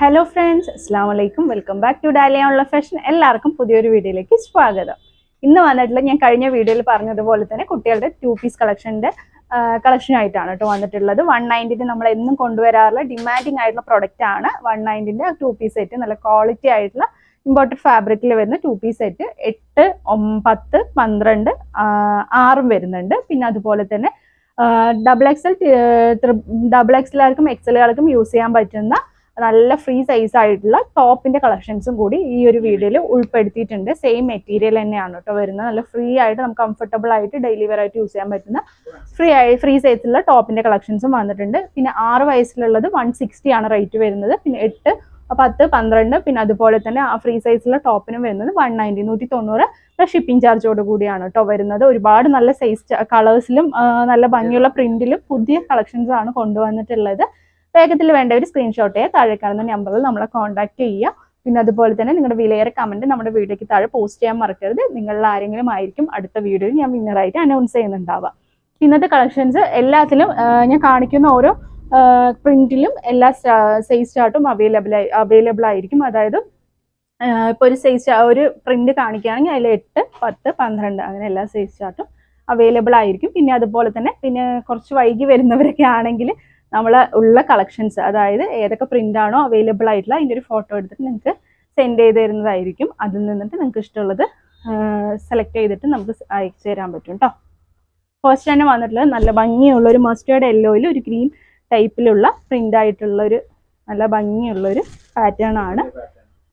Hello friends അസ്സാം വലൈക്കും welcome back to Dahlia ഉള്ള ഫാഷൻ എല്ലാവർക്കും പുതിയൊരു വീഡിയോയിലേക്ക് സ്വാഗതം. ഇന്ന് വന്നിട്ടുള്ള ഞാൻ കഴിഞ്ഞ വീഡിയോയിൽ പറഞ്ഞതുപോലെ തന്നെ കുട്ടികളുടെ ടു പീസ് കളക്ഷന്റെ കളക്ഷൻ ആയിട്ടാണ് കേട്ടോ വന്നിട്ടുള്ളത്. വൺ നയന്റിന് നമ്മൾ എന്നും കൊണ്ടുവരാറുള്ള ഡിമാൻഡിങ് ആയിട്ടുള്ള പ്രൊഡക്റ്റ് ആണ്. വൺ നയന്റിന്റെ ടു പീസ് സെറ്റ് നല്ല ക്വാളിറ്റി ആയിട്ടുള്ള ഇമ്പോർട്ടഡ് ഫാബ്രിക്കിൽ വരുന്ന ടു പീസ് സെറ്റ് എട്ട് പത്ത് പന്ത്രണ്ട് ആറും വരുന്നുണ്ട്. പിന്നെ അതുപോലെ തന്നെ ഡബിൾ എക്സൽ ഡബിൾ എക്സലുകാർക്കും എക്സലുകാർക്കും യൂസ് ചെയ്യാൻ പറ്റുന്ന നല്ല ഫ്രീ സൈസ് ആയിട്ടുള്ള ടോപ്പിന്റെ കളക്ഷൻസും കൂടി ഈ ഒരു വീഡിയോയിൽ ഉൾപ്പെടുത്തിയിട്ടുണ്ട്. സെയിം മെറ്റീരിയൽ തന്നെയാണ് കേട്ടോ വരുന്നത്. നല്ല ഫ്രീ ആയിട്ട് നമുക്ക് കംഫർട്ടബിൾ ആയിട്ട് ഡെയിലി വെയർ ആയിട്ട് യൂസ് ചെയ്യാൻ പറ്റുന്ന ഫ്രീ ആയി ഫ്രീ സൈസിലുള്ള ടോപ്പിന്റെ കളക്ഷൻസും വന്നിട്ടുണ്ട്. പിന്നെ ആറ് വയസ്സിലുള്ളത് വൺ സിക്സ്റ്റി ആണ് റേറ്റ് വരുന്നത്. പിന്നെ എട്ട് പത്ത് പന്ത്രണ്ട് പിന്നെ അതുപോലെ തന്നെ ആ ഫ്രീ സൈസിലുള്ള ടോപ്പിനും വരുന്നത് വൺ നയന്റി നൂറ്റി തൊണ്ണൂറ് ഷിപ്പിംഗ് ചാർജോട് കൂടിയാണ് കേട്ടോ വരുന്നത്. ഒരുപാട് നല്ല സൈസ് കളേഴ്സിലും നല്ല ഭംഗിയുള്ള പ്രിന്റിലും പുതിയ കളക്ഷൻസ് ആണ് കൊണ്ടുവന്നിട്ടുള്ളത്. വേഗത്തിൽ വേണ്ട ഒരു സ്ക്രീൻഷോട്ട് താഴെ കാണുന്ന നമ്പറിൽ നമ്മളെ കോൺടാക്ട് ചെയ്യുക. പിന്നെ അതുപോലെ തന്നെ നിങ്ങളുടെ വിലയേറെ കമന്റ് നമ്മുടെ വീഡിയോയ്ക്ക് താഴെ പോസ്റ്റ് ചെയ്യാൻ മറക്കരുത്. നിങ്ങളിൽ ആരെങ്കിലും ആയിരിക്കും അടുത്ത വീഡിയോയിൽ ഞാൻ വിന്നറായിട്ട് അനൗൺസ് ചെയ്യുന്നുണ്ടാവുക. ഇന്നത്തെ കളക്ഷൻസ് എല്ലാത്തിലും ഞാൻ കാണിക്കുന്ന ഓരോ പ്രിന്റിലും എല്ലാ സൈസ് ചാർട്ടും അവൈലബിൾ അവൈലബിൾ ആയിരിക്കും. അതായത് ഇപ്പൊ ഒരു സൈസ് ഒരു പ്രിന്റ് കാണിക്കുകയാണെങ്കിൽ അതിൽ എട്ട് പത്ത് പന്ത്രണ്ട് അങ്ങനെ എല്ലാ സൈസ് ചാർട്ടും അവൈലബിൾ ആയിരിക്കും. പിന്നെ അതുപോലെ തന്നെ പിന്നെ കുറച്ച് വൈകി വരുന്നവരൊക്കെ ആണെങ്കിൽ നമ്മൾ ഉള്ള കളക്ഷൻസ് അതായത് ഏതൊക്കെ പ്രിന്റ് ആണോ അവൈലബിൾ ആയിട്ടുള്ള അതിന്റെ ഒരു ഫോട്ടോ എടുത്തിട്ട് നിങ്ങൾക്ക് സെൻഡ് ചെയ്ത് തരുന്നതായിരിക്കും. അതിൽ നിന്നിട്ട് നിങ്ങൾക്ക് ഇഷ്ടമുള്ളത് സെലക്ട് ചെയ്തിട്ട് നമുക്ക് അയച്ചു തരാൻ പറ്റും കേട്ടോ ഫസ്റ്റ് തന്നെ വന്നിട്ടുള്ളത് നല്ല ഭംഗിയുള്ള ഒരു മസ്റ്റേർഡ് യെല്ലോയിൽ ഒരു ഗ്രീൻ ടൈപ്പിലുള്ള പ്രിന്റ് ആയിട്ടുള്ള ഒരു നല്ല ഭംഗിയുള്ള ഒരു പാറ്റേൺ ആണ്.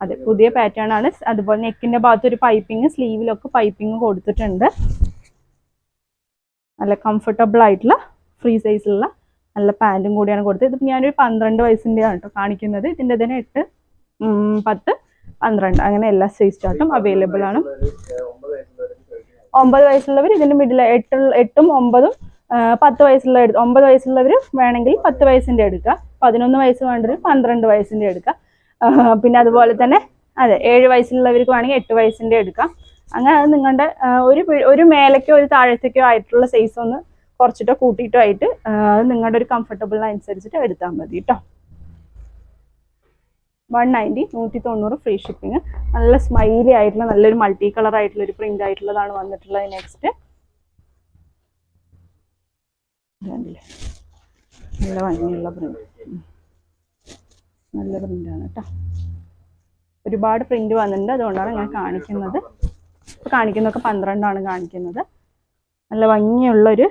അതെ പുതിയ പാറ്റേൺ ആണ്. അതുപോലെ നെക്കിന്റെ ഭാഗത്ത് ഒരു പൈപ്പിംഗ് സ്ലീവിലൊക്കെ പൈപ്പിംഗ് കൊടുത്തിട്ടുണ്ട്. നല്ല കംഫർട്ടബിൾ ആയിട്ടുള്ള ഫ്രീ സൈസിലുള്ള നല്ല പാന്റും കൂടിയാണ് കൊടുത്തത്. ഇതിപ്പോൾ ഞാനൊരു പന്ത്രണ്ട് വയസ്സിന്റെയാണ് കേട്ടോ കാണിക്കുന്നത്. ഇതിന്റെ തന്നെ എട്ട് പത്ത് പന്ത്രണ്ട്. അങ്ങനെ എല്ലാ സൈസ് ചാർട്ടും അവൈലബിൾ ആണ്. ഒമ്പത് വയസ്സുള്ളവർ ഇതിന്റെ മിഡിൽ എട്ട് എട്ടും ഒമ്പതും പത്ത് വയസ്സുള്ള എടു- ഒമ്പത് വയസ്സുള്ളവർ വേണമെങ്കിൽ പത്ത് വയസ്സിന്റെ എടുക്കുക. പതിനൊന്ന് വയസ്സ് വേണ്ടവർ പന്ത്രണ്ട് വയസ്സിന്റെ എടുക്കുക. പിന്നെ അതുപോലെ തന്നെ അതെ ഏഴ് വയസ്സുള്ളവർക്ക് വേണമെങ്കിൽ എട്ട് വയസ്സിന്റെ എടുക്കാം. അങ്ങനെ അത് നിങ്ങളുടെ ഒരു ഒരു മേലേക്കോ ഒരു താഴത്തേക്കോ ആയിട്ടുള്ള സൈസ് ഒന്ന് കുറച്ചിട്ടോ കൂട്ടിയിട്ടോ ആയിട്ട് നിങ്ങളുടെ ഒരു കംഫർട്ടബിൾ അനുസരിച്ചിട്ട് എടുത്താൽ മതി കേട്ടോ വൺ നയന്റി നൂറ്റി തൊണ്ണൂറ് ഫ്രീ ഷിപ്പിംഗ് നല്ല സ്മൈലി ആയിട്ടുള്ള നല്ലൊരു മൾട്ടി കളർ ആയിട്ടുള്ള ഒരു പ്രിന്റ് ആയിട്ടുള്ളതാണ് വന്നിട്ടുള്ളത് നെക്സ്റ്റ് നല്ല ഭംഗിയുള്ള പ്രിന്റ് നല്ല പ്രിന്റാണ് കേട്ടോ ഒരുപാട് പ്രിന്റ് വന്നിട്ടുണ്ട് അതുകൊണ്ടാണ് ഞാൻ കാണിക്കുന്നത്. ഇപ്പൊ കാണിക്കുന്നതൊക്കെ പന്ത്രണ്ടാണ് കാണിക്കുന്നത്. നല്ല ഭംഗിയുള്ളൊരു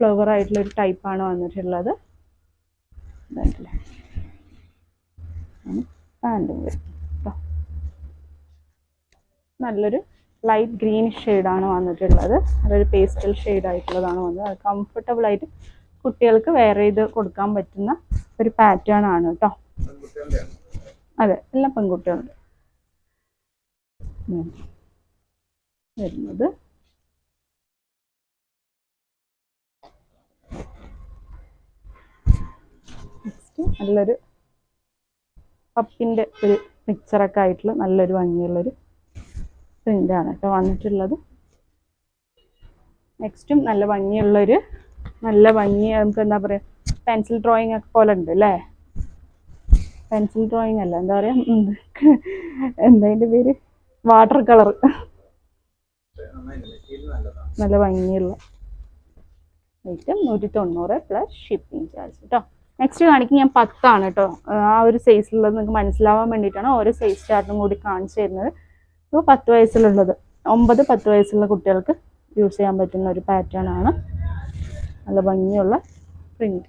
ഫ്ലവർ ആയിട്ടുള്ള ഒരു ടൈപ്പാണ് വന്നിട്ടുള്ളത്. നല്ലൊരു ലൈറ്റ് ഗ്രീൻ ഷെയ്ഡാണ് വന്നിട്ടുള്ളത്. അതൊരു പേസ്റ്റൽ ആയിട്ടുള്ളതാണ് വന്നത്. അത് കംഫർട്ടബിൾ ആയിട്ട് കുട്ടികൾക്ക് വെയർ ചെയ്ത് കൊടുക്കാൻ പറ്റുന്ന ഒരു പാറ്റേൺ ആണ് കേട്ടോ അതെ എല്ലാ പെൺകുട്ടികളുണ്ട്. വരുന്നത് നെക്സ്റ്റ് നല്ലൊരു പപ്പിന്റെ ഒരു മിക്സറൊക്കെ ആയിട്ടുള്ള നല്ലൊരു ഭംഗിയുള്ളൊരു പ്രിന്റാണ് കേട്ടോ വന്നിട്ടുള്ളത്. നെക്സ്റ്റും നല്ല ഭംഗിയുള്ളൊരു നല്ല ഭംഗി നമുക്ക് എന്താ പറയുക പെൻസിൽ ഡ്രോയിങ് ഒക്കെ പോലെ ഉണ്ട് അല്ലേ? പെൻസിൽ ഡ്രോയിങ് അല്ല എന്താ പറയുക. എന്താ അതിന്റെ പേര്? വാട്ടർ കളർ നല്ല ഭംഗിയുള്ള. ഐറ്റം നൂറ്റി തൊണ്ണൂറ് പ്ലസ് ഷിപ്പിംഗ് ചാർജ് കേട്ടോ നെക്സ്റ്റ് കാണിക്കും ഞാൻ പത്താണ് കേട്ടോ ആ ഒരു സൈസിലുള്ളത് നിങ്ങൾക്ക് മനസ്സിലാവാൻ വേണ്ടിയിട്ടാണ് ഓരോ സൈസ് ചാർട്ടും കൂടി കാണിച്ചു തരുന്നത്. ഇപ്പോൾ പത്ത് വയസ്സിലുള്ളത്. ഒമ്പത് പത്ത് വയസ്സുള്ള കുട്ടികൾക്ക് യൂസ് ചെയ്യാൻ പറ്റുന്ന ഒരു പാറ്റേൺ ആണ്. നല്ല ഭംഗിയുള്ള പ്രിന്റ്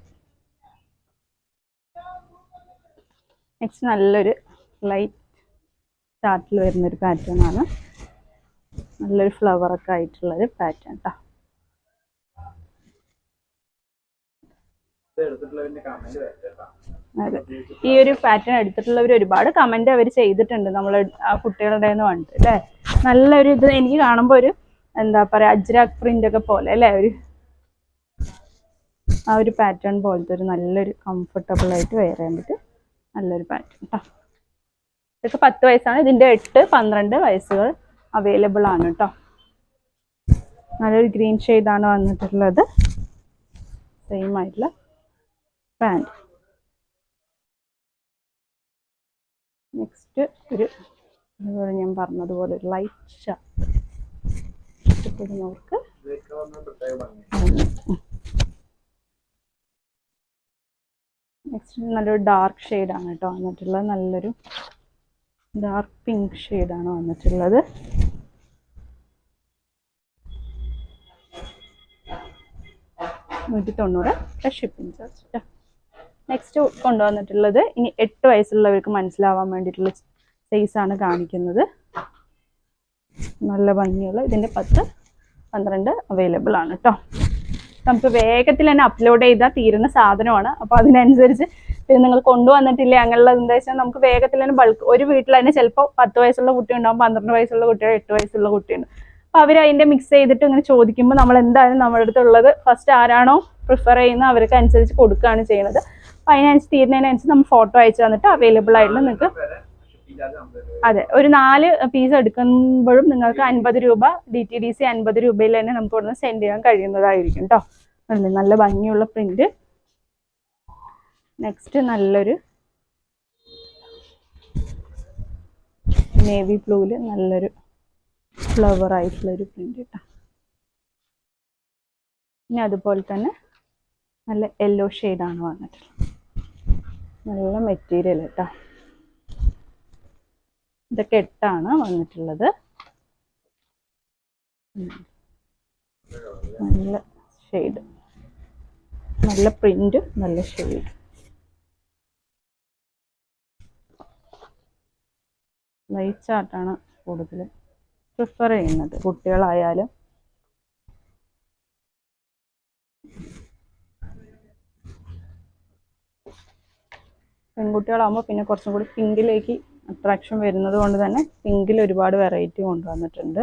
നെക്സ്റ്റ് നല്ലൊരു ലൈറ്റ് ചാർട്ടിൽ വരുന്നൊരു പാറ്റേൺ ആണ്. നല്ലൊരു ഫ്ലവറൊക്കെ ആയിട്ടുള്ളൊരു പാറ്റേൺ കേട്ടോ അതെ. ഈ ഒരു പാറ്റേൺ എടുത്തിട്ടുള്ളവർ ഒരുപാട് കമന്റ് അവർ ചെയ്തിട്ടുണ്ട് നമ്മൾ കുട്ടികളുടെ നിന്ന് അല്ലെ? നല്ലൊരു ഇത് എനിക്ക് കാണുമ്പോൾ ഒരു എന്താ പറയാ അജ്രാക് പ്രിന്റ് ഒക്കെ പോലെ അല്ലേ? ഒരു ആ ഒരു പാറ്റേൺ പോലത്തെ ഒരു നല്ലൊരു കംഫർട്ടബിൾ ആയിട്ട് വെയർ ചെയ്യാൻ നല്ലൊരു പാറ്റേൺ കേട്ടോ ഇതൊക്കെ പത്ത് വയസ്സാണ്. ഇതിന്റെ എട്ട് പന്ത്രണ്ട് വയസ്സുകൾ അവൈലബിൾ ആണ് കേട്ടോ നല്ലൊരു ഗ്രീൻ ഷെയ്ഡാണ് വന്നിട്ടുള്ളത്. സെയിം ആയിട്ടുള്ള പാന്റ് നെക്സ്റ്റ് ഒരു അതുപോലെ ഞാൻ പറഞ്ഞതുപോലെ ഒരു ലൈറ്റ് ഷാർട്ട് ഇഷ്ടപ്പെടുന്നവർക്ക് നെക്സ്റ്റ് നല്ലൊരു ഡാർക്ക് ഷെയ്ഡാണ് കേട്ടോ വന്നിട്ടുള്ളത്. നല്ലൊരു ഡാർക്ക് പിങ്ക് ഷെയ്ഡാണ് വന്നിട്ടുള്ളത്. നൂറ്റി തൊണ്ണൂറ് ഷിപ്പിംഗ് ചാർജ് നെക്സ്റ്റ് കൊണ്ടുവന്നിട്ടുള്ളത് ഇനി എട്ട് വയസ്സുള്ളവർക്ക് മനസ്സിലാവാൻ വേണ്ടിയിട്ടുള്ള സൈസാണ് കാണിക്കുന്നത്. നല്ല ഭംഗിയുള്ള ഇതിന്റെ പത്ത് പന്ത്രണ്ട് അവൈലബിൾ ആണ് കേട്ടോ നമുക്ക് വേഗത്തിൽ തന്നെ അപ്ലോഡ് ചെയ്താൽ തീരുന്ന സാധനമാണ്. അപ്പോൾ അതിനനുസരിച്ച് പിന്നെ നിങ്ങൾ കൊണ്ടുവന്നിട്ടില്ല അങ്ങനെയുള്ള എന്താ വെച്ചാൽ നമുക്ക് വേഗത്തിൽ തന്നെ ബൾക്ക് ഒരു വീട്ടിൽ തന്നെ ചിലപ്പോൾ പത്ത് വയസ്സുള്ള കുട്ടി ഉണ്ടാവും പന്ത്രണ്ട് വയസ്സുള്ള കുട്ടിയോ എട്ട് വയസ്സുള്ള കുട്ടിയുണ്ട് അപ്പോൾ അവർ അതിന്റെ മിക്സ് ചെയ്തിട്ട് ഇങ്ങനെ ചോദിക്കുമ്പോൾ നമ്മൾ എന്തായാലും നമ്മുടെ അടുത്തുള്ളത്? ഫസ്റ്റ് ആരാണോ പ്രിഫർ ചെയ്യുന്നത് അവർക്ക് അനുസരിച്ച് കൊടുക്കുകയാണ് ചെയ്യുന്നത്. അതിനനുസരിച്ച് തീരുന്നതിനനുസരിച്ച് നമ്മൾ ഫോട്ടോ അയച്ചു തന്നിട്ട് അവൈലബിൾ ആയിട്ടുള്ള നിങ്ങൾക്ക്. അതെ ഒരു നാല് പീസ് എടുക്കുമ്പോഴും നിങ്ങൾക്ക് അൻപത് രൂപ ഡി ടി ഡി സി അൻപത് രൂപയിൽ തന്നെ നമുക്ക് ഇവിടുന്ന് സെൻഡ് ചെയ്യാൻ കഴിയുന്നതായിരിക്കും കേട്ടോ നല്ല നല്ല ഭംഗിയുള്ള പ്രിന്റ് നെക്സ്റ്റ് നല്ലൊരു നേവി ബ്ലൂവിൽ നല്ലൊരു ഫ്ലവർ ആയിട്ടുള്ള ഒരു പ്രിന്റ് കേട്ടോ ഇനി അതുപോലെ തന്നെ നല്ല യെല്ലോ ഷെയ്ഡാണ് വന്നിട്ടുള്ളത്. നല്ല മെറ്റീരിയൽ കേട്ടോ ഇതൊക്കെ എട്ടാണ് വന്നിട്ടുള്ളത്. നല്ല ഷെയ്ഡ് നല്ല പ്രിന്റ് നല്ല ഷെയ്ഡ് ലൈറ്റ് ചാർട്ടാണ് കൂടുതൽ പ്രിഫർ ചെയ്യുന്നത്. കുട്ടികളായാലും പെൺകുട്ടികളാകുമ്പോൾ പിന്നെ കുറച്ചും കൂടി പിങ്കിലേക്ക് അട്രാക്ഷൻ വരുന്നത് കൊണ്ട് തന്നെ പിങ്കിൽ ഒരുപാട് വെറൈറ്റി കൊണ്ടുവന്നിട്ടുണ്ട്.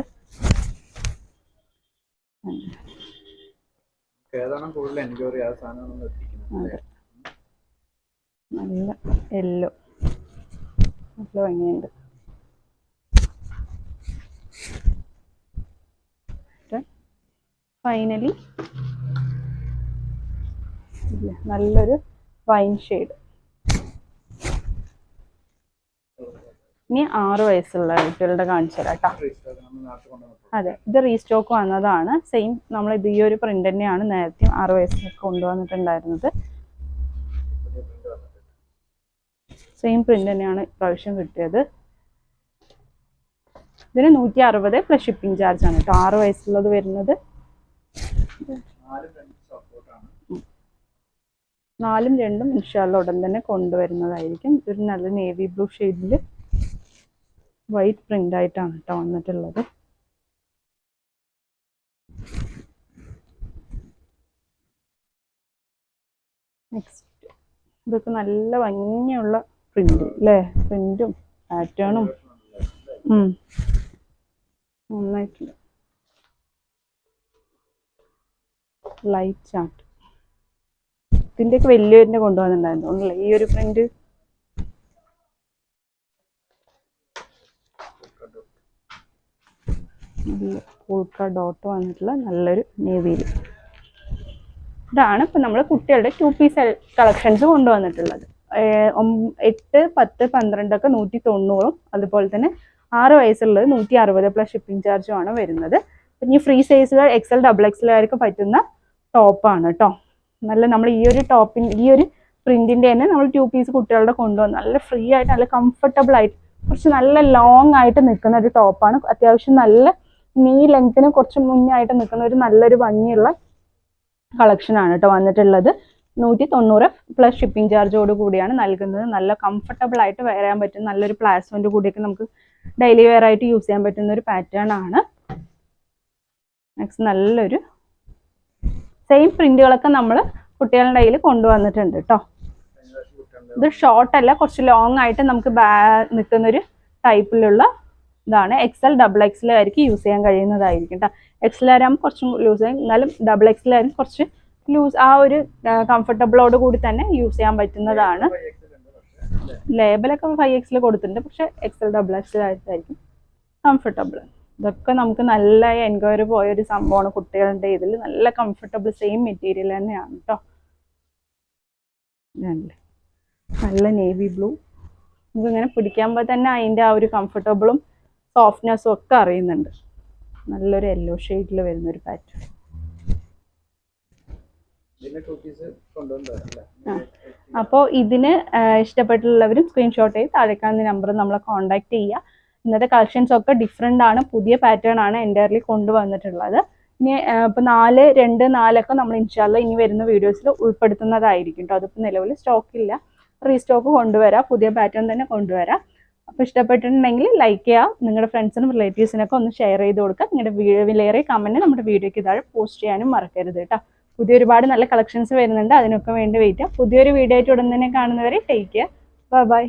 നല്ല യെല്ലോ നല്ല ഭംഗിയുണ്ട്. ഫൈനലി നല്ലൊരു വൈൻ ഷെയ്ഡ് ഇനി ആറ് വയസ്സുള്ള കുട്ടികളുടെ കാണിച്ചു തരാം കേട്ടോ. അതെ ഇത് റീസ്റ്റോക്ക് വന്നതാണ്. സെയിം നമ്മൾ ഇത് ഈ ഒരു പ്രിന്റ് തന്നെയാണ് നേരത്തെ ആറ് വയസ്സിലൊക്കെ കൊണ്ടുവന്നിട്ടുണ്ടായിരുന്നത്. സെയിം പ്രിന്റ് തന്നെയാണ് ഇപ്രാവശ്യം കിട്ടിയത്. ഇതിന് നൂറ്റി അറുപത് പ്ലസ് ഷിപ്പിംഗ് ചാർജ് ആണ് കേട്ടോ. ആറ് വയസ്സുള്ളത് വരുന്നത്. നാല് രണ്ടും ഇൻഷാല്ല ഉടൻ തന്നെ കൊണ്ടുവരുന്നതായിരിക്കും. ഒരു നല്ല നേവി ബ്ലൂ ഷെയ്ഡിൽ വൈറ്റ് പ്രിന്റ് ആയിട്ടാണ് കേട്ടോ വന്നിട്ടുള്ളത്. നെക്സ്റ്റ് ഇതൊക്കെ നല്ല ഭംഗിയുള്ള പ്രിന്റ് അല്ലേ പ്രിന്റും പാറ്റേണും നന്നായിട്ടുണ്ട്. ലൈറ്റ് ചാർട്ട് ഇതിന്റെയൊക്കെ വലിയ കൊണ്ടുവന്നിട്ടുണ്ടായിരുന്നു. ഈ ഒരു പ്രിന്റ് പോൾക്ക ഡോട്ട് വന്നിട്ടുള്ള നല്ലൊരു നേവിയിൽ ഇതാണ് ഇപ്പം നമ്മൾ കുട്ടികളുടെ ടു പീസ് കളക്ഷൻസ് കൊണ്ടുവന്നിട്ടുള്ളത്. എട്ട് പത്ത് പന്ത്രണ്ടൊക്കെ നൂറ്റി തൊണ്ണൂറും അതുപോലെ തന്നെ ആറ് വയസ്സുള്ളത് നൂറ്റി അറുപത് പ്ലസ് ഷിപ്പിംഗ് ചാർജും ആണ് വരുന്നത്. പിന്നെ ഫ്രീ സൈസുകൾ എക്സൽ ഡബിൾ എക്സലുകാർക്ക് പറ്റുന്ന ടോപ്പാണ് കേട്ടോ നല്ല നമ്മൾ ഈ ഒരു ടോപ്പിൻ ഈ ഒരു പ്രിന്റിന്റെ തന്നെ നമ്മൾ ടു പീസ് കുട്ടികളുടെ കൊണ്ടുവന്ന് നല്ല ഫ്രീ ആയിട്ട് നല്ല കംഫർട്ടബിൾ ആയിട്ട് കുറച്ച് നല്ല ലോങ് ആയിട്ട് നിൽക്കുന്ന ഒരു ടോപ്പാണ് അത്യാവശ്യം നല്ല നീ ലെങ്ത്തിന് കുറച്ച് മുന്നേ ആയിട്ട് നിൽക്കുന്ന ഒരു നല്ലൊരു ഭംഗിയുള്ള കളക്ഷൻ ആണ് കേട്ടോ വന്നിട്ടുള്ളത്. നൂറ്റി തൊണ്ണൂറ് പ്ലസ് ഷിപ്പിംഗ് ചാർജോട് കൂടിയാണ് നൽകുന്നത്. നല്ല കംഫർട്ടബിൾ ആയിട്ട് വരാൻ പറ്റുന്ന നല്ലൊരു പ്ലാസ്മെന്റ് കൂടിയൊക്കെ നമുക്ക് ഡെയിലി വെയർ ആയിട്ട് യൂസ് ചെയ്യാൻ പറ്റുന്ന ഒരു പാറ്റേൺ ആണ്. നെക്സ്റ്റ് നല്ലൊരു സെയിം പ്രിന്റുകളൊക്കെ നമ്മൾ കുട്ടികളുടെ കയ്യിൽ കൊണ്ടുവന്നിട്ടുണ്ട് കേട്ടോ ഇത് ഷോർട്ട് അല്ല കുറച്ച് ലോങ് ആയിട്ട് നമുക്ക് ബാ നിൽക്കുന്ന ഒരു ടൈപ്പിലുള്ള ഇതാണ്. എക്സൽ ഡബിൾ എക്സിലായിരിക്കും യൂസ് ചെയ്യാൻ കഴിയുന്നതായിരിക്കും കേട്ടോ എക്സൽ ആകുമ്പോൾ കുറച്ചും ലൂസ് ചെയ്യും. എന്നാലും ഡബിൾ എക്സിലായാലും കുറച്ച് ലൂസ് ആ ഒരു കംഫർട്ടബിളോട് കൂടി തന്നെ യൂസ് ചെയ്യാൻ പറ്റുന്നതാണ്. ലേബലൊക്കെ ഫൈവ് എക്സിൽ കൊടുത്തിട്ടുണ്ട്. പക്ഷെ എക്സൽ ഡബിൾ എക്സിലായിട്ടായിരിക്കും കംഫർട്ടബിൾ ഇതൊക്കെ നമുക്ക് നല്ല എൻക്വയറി പോയ ഒരു സംഭവമാണ് കുട്ടികളുടെ ഇതിൽ. നല്ല കംഫർട്ടബിൾ സെയിം മെറ്റീരിയൽ തന്നെയാണ് കേട്ടോ. നല്ല നേവി ബ്ലൂ നമുക്ക് ഇങ്ങനെ പിടിക്കുമ്പോൾ തന്നെ അതിന്റെ ആ ഒരു കംഫർട്ടബിളും സോഫ്റ്റ്നെസ്സും ഒക്കെ അറിയുന്നുണ്ട്. നല്ലൊരു യെല്ലോ ഷെയ്ഡിൽ വരുന്ന ഒരു പാറ്റേൺ. അപ്പോൾ ഇതിന് ഇഷ്ടപ്പെട്ടുള്ളവരും സ്ക്രീൻഷോട്ട് ചെയ്ത് താഴെ കാണുന്ന നമ്പർ നമ്മളെ കോൺടാക്ട് ചെയ്യുക. ഇന്നത്തെ കളക്ഷൻസ് ഒക്കെ ഡിഫറെന്റ് ആണ്. പുതിയ പാറ്റേൺ ആണ് എന്റയർലി കൊണ്ടുവന്നിട്ടുള്ളത്. ഇനി ഇപ്പോൾ നാല് രണ്ട് നാലൊക്കെ നമ്മൾ ഇൻഷാല്ല ഇനി വരുന്ന വീഡിയോസിൽ ഉൾപ്പെടുത്തുന്നതായിരിക്കും കേട്ടോ അതിപ്പോൾ നിലവിൽ സ്റ്റോക്ക് ഇല്ല. റീസ്റ്റോക്ക് കൊണ്ടുവരാം. പുതിയ പാറ്റേൺ തന്നെ കൊണ്ടുവരാം. അപ്പോൾ ഇഷ്ടപ്പെട്ടിട്ടുണ്ടെങ്കിൽ ലൈക്ക് ചെയ്യുക നിങ്ങളുടെ ഫ്രണ്ട്സിനും റിലേറ്റീവ്സിനൊക്കെ ഒന്ന് ഷെയർ ചെയ്ത് കൊടുക്കുക നിങ്ങളുടെ വിലയേറിയ കമന്റ് നമ്മുടെ വീഡിയോക്ക് താഴെ പോസ്റ്റ് ചെയ്യാനും മറക്കരുത് കേട്ടോ. പുതിയ ഒരുപാട് നല്ല കളക്ഷൻസ് വരുന്നുണ്ട്. അതിനൊക്കെ വേണ്ടി വെയിറ്റ് പുതിയൊരു വീഡിയോ ആയിട്ട് ഉടൻ തന്നെ കാണുന്നവരെ ടേക്ക് കെയർ ബൈ ബൈ